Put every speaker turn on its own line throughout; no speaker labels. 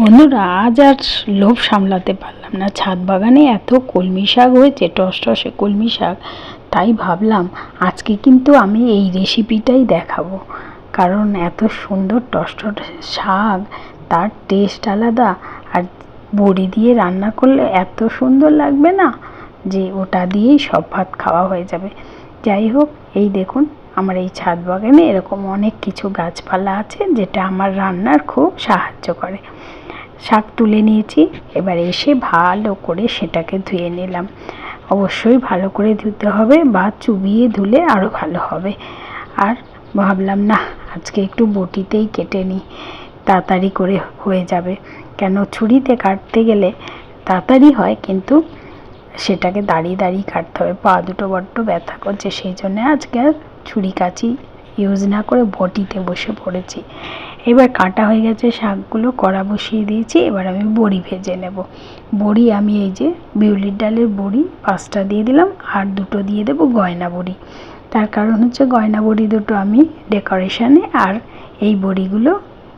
বন্ধুরা, আজ আর লোভ সামলাতে পারলাম না। ছাদ বাগানে এত কলমি শাক হয়েছে, টস টসে কলমি শাক। তাই ভাবলাম, আজকে কিন্তু আমি এই রেসিপিটাই দেখাবো। কারণ এত সুন্দর টসটসে শাক, তার টেস্ট আলাদা। আর বড়ি দিয়ে রান্না করলে এত সুন্দর লাগবে না যে ওটা দিয়েই সব ভাত খাওয়া হয়ে যাবে। যাই হোক, এই দেখুন, আমার এই ছাদ বাগানে এরকম অনেক কিছু গাছপালা আছে, যেটা আমার রান্নার খুব সাহায্য করে। শাক তুলে নিয়েছি। এবার এসে ভালো করে সেটাকে ধুয়ে নিলাম। অবশ্যই ভালো করে ধুতে হবে বা চুবিয়ে ধুলে আরও ভালো হবে। আর ভাবলাম না আজকে একটু বটিতেই কেটে নিই। তাড়াতাড়ি করে হয়ে যাবে। কেন, ছুরিতে কাটতে গেলে তাড়াতাড়ি হয়, কিন্তু সেটাকে দাঁড়িয়ে দাঁড়িয়ে কাটতে হবে। পা দুটো বড্ড ব্যথা করছে, সেই জন্য আজকে আর ছুরি কাচি ইউজ না করে বটিতে বসে পড়েছি। এবার কাটা হয়ে গেছে শাকগুলো, কড়া বসিয়ে দিয়েছি, এবার আমি বড়ি ভেজে নেব। বড়ি আমি এই যে বিউলির ডালের বড়ি, পাঁচটা দিয়ে দিলাম, আর দুটো দিয়ে দেবো গয়না বড়ি। তার কারণ হচ্ছে গয়না বড়ি দুটো আমি ডেকোরেশানে আর এই বড়িগুলো,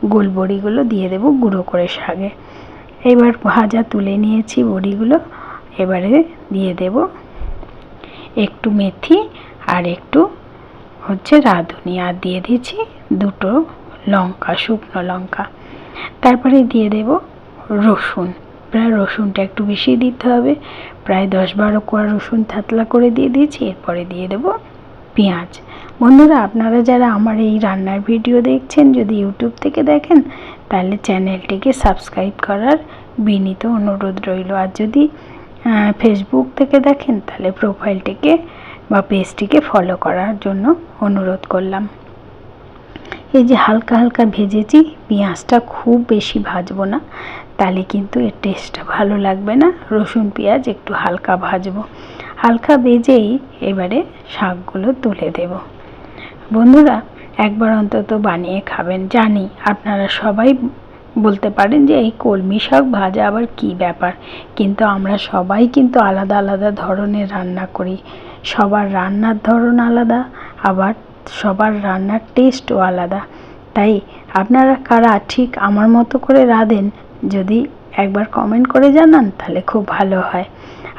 গোল বড়িগুলো দিয়ে দেবো গুঁড়ো করে শাকে। এবার ভাজা তুলে নিয়েছি বড়িগুলো, এবারে দিয়ে দেব একটু মেথি আর একটু হচ্ছে রাঁধুনি। আর দিয়ে দিয়েছি দুটো লঙ্কা, শুকনো লঙ্কা। তারপরে দিয়ে দেব রসুন। প্রায় রসুনটা একটু বেশি দিতে হবে। প্রায় দশ বারো কোয়া রসুন থাতলা করে দিয়ে দিয়েছি। এরপরে দিয়ে দেব পেঁয়াজ। বন্ধুরা, আপনারা যারা আমার এই রান্নার ভিডিও দেখছেন, যদি ইউটিউব থেকে দেখেন, তাহলে চ্যানেলটিকে সাবস্ক্রাইব করার বিনীত অনুরোধ রইল। আর যদি ফেসবুক থেকে দেখেন, তাহলে প্রোফাইলটিকে বা পেজটিকে ফলো করার জন্য অনুরোধ করলাম। এই যে হালকা হালকা ভেজেছি, পেঁয়াজটা খুব বেশি ভাজবো না, তাহলে কিন্তু এর টেস্টটা ভালো লাগবে না। রসুন, পেঁয়াজ একটু হালকা ভাজবো। হালকা ভেজেই এবারে শাকগুলো তুলে দেব। বন্ধুরা, একবার অন্তত বানিয়ে খাবেন, জানি আপনারা সবাই বলতে পারেন যে এই কলমি শাক ভাজা আবার কি ব্যাপার, কিন্তু আমরা সবাই কিন্তু আলাদা আলাদা ধরনের রান্না করি। সবার রান্নার ধরন আলাদা, আবার সবার রান্নার টেস্টও আলাদা। তাই আপনারা কারা ঠিক আমার মতো করে রাঁধেন, যদি একবার কমেন্ট করে জানান, তাহলে খুব ভালো হয়।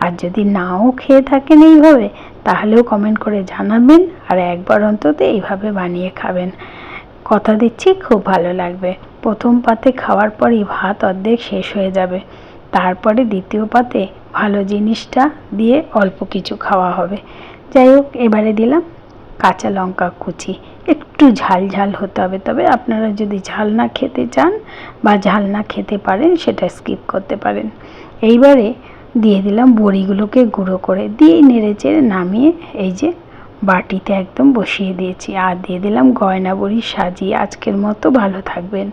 আর যদি নাও খেয়ে থাকেন এইভাবে, তাহলেও কমেন্ট করে জানাবেন আর একবার অন্তত এইভাবে বানিয়ে খাবেন। কথা দিচ্ছি, খুব ভালো লাগবে। প্রথম পাতে খাওয়ার পরই ভাত অর্ধেক শেষ হয়ে যাবে। তারপরে দ্বিতীয় পাতে ভালো জিনিসটা দিয়ে অল্প কিছু খাওয়া হবে। যাই হোক, এবারে দিলাম। কাঁচা লঙ্কা কুচি। একটু ঝাল ঝাল হতে হবে, তবে আপনারা যদি ঝাল না খেতে চান বা ঝাল না খেতে পারেন, সেটা স্কিপ করতে পারেন। এইবারে দিয়ে দিলাম বড়িগুলোকে গুঁড়ো করে, দিয়ে নেড়ে চেড়ে নামিয়ে এই যে বাটিতে একদম বসিয়ে দিয়েছি। আর দিয়ে দিলাম গয়না বড়ি সাজিয়ে। আজকের মতো ভালো থাকবেন।